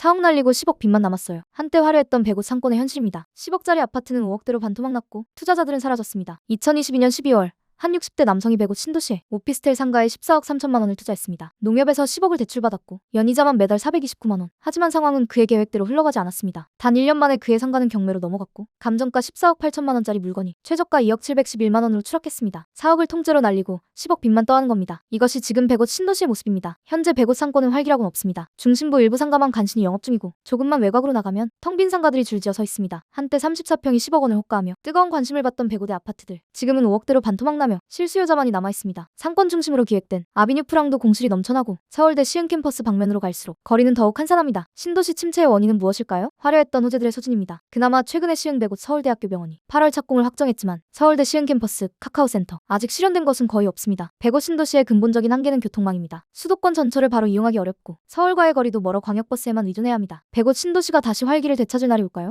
4억 날리고 10억 빚만 남았어요. 한때 화려했던 100옷 상권의 현실입니다. 10억짜리 아파트는 5억대로 반토막 났고 투자자들은 사라졌습니다. 2022년 12월 한 60대 남성이 100옷 신도시에 오피스텔 상가에 14억 3천만 원을 투자했습니다. 농협에서 10억을 대출받았고 연이자만 매달 429만 원. 하지만 상황은 그의 계획대로 흘러가지 않았습니다. 단 1년 만에 그의 상가는 경매로 넘어갔고 감정가 14억 8천만 원짜리 물건이 최저가 2억 711만 원으로 추락했습니다. 4억을 통째로 날리고 10억 빚만 떠하는 겁니다. 이것이 지금 100옷 신도시의 모습입니다. 현재 100옷 상권은 활기라고는 없습니다. 중심부 일부 상가만 간신히 영업 중이고 조금만 외곽으로 나가면 텅 빈 상가들이 줄지어 서 있습니다. 한때 34평이 10억 원을 호가하며 뜨거운 관심을 받던 100호대 아파트들 지금은 5억대로 반토막 나며 실수요자만이 남아 있습니다. 상권 중심으로 기획된 아비뉴 프랑도 공실이 넘쳐나고 서울대 시흥 캠퍼스 방면으로 갈수록 거리는 더욱 한산합니다. 신도시 침체의 원인은 무엇일까요? 화려했던 호재들의 소진입니다. 그나마 최근에 시흥 100곳 서울대학교 병원이 8월 착공을 확정했지만 서울대 시흥 캠퍼스 카카오센터 아직 실현된 것은 거의 없습니다. 105 신도시의 근본적인 한계는 교통망입니다. 수도권 전철을 바로 이용하기 어렵고 서울과의 거리도 멀어 광역버스에만 의존해야 합니다. 105 신도시가 다시 활기를 되찾을 날이 올까요?